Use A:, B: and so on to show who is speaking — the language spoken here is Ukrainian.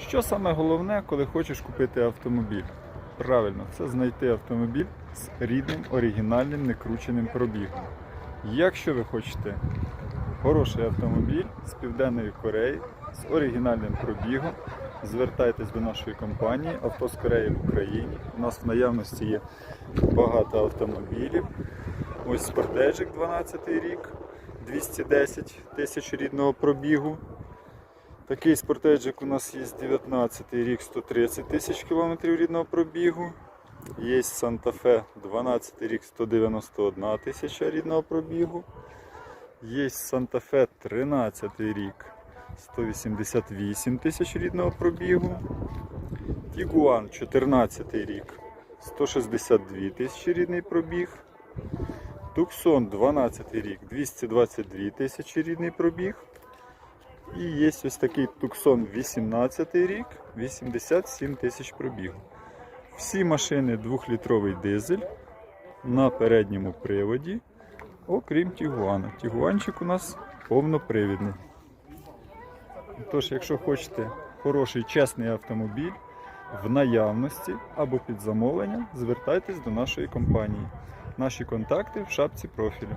A: Що саме головне, коли хочеш купити автомобіль? Правильно, це знайти автомобіль з рідним, оригінальним, некрученим пробігом. Якщо ви хочете хороший автомобіль з Південної Кореї з оригінальним пробігом, звертайтесь до нашої компанії Авто з Кореї в Україні. У нас в наявності є багато автомобілів. Ось спортежик 12 рік, 210 тисяч рідного пробігу. Такий спортеджик у нас є 19 рік, 130 тисяч кілометрів рідного пробігу. Є Fe 12 рік, 191 тисяча рідного пробігу. Є Fe 13 рік, 188 тисяч рідного пробігу. Tiguan 14 рік, 162 тисячі рідний пробіг. Tucson 12 рік, 222 тисячі рідний пробіг. І є ось такий Tucson 18 рік, 87 тисяч пробігу. Всі машини 2-літровий дизель на передньому приводі, окрім Тігуана. Тігуанчик у нас повнопривідний. Тож, якщо хочете хороший чесний автомобіль в наявності або під замовлення, звертайтесь до нашої компанії. Наші контакти в шапці профілю.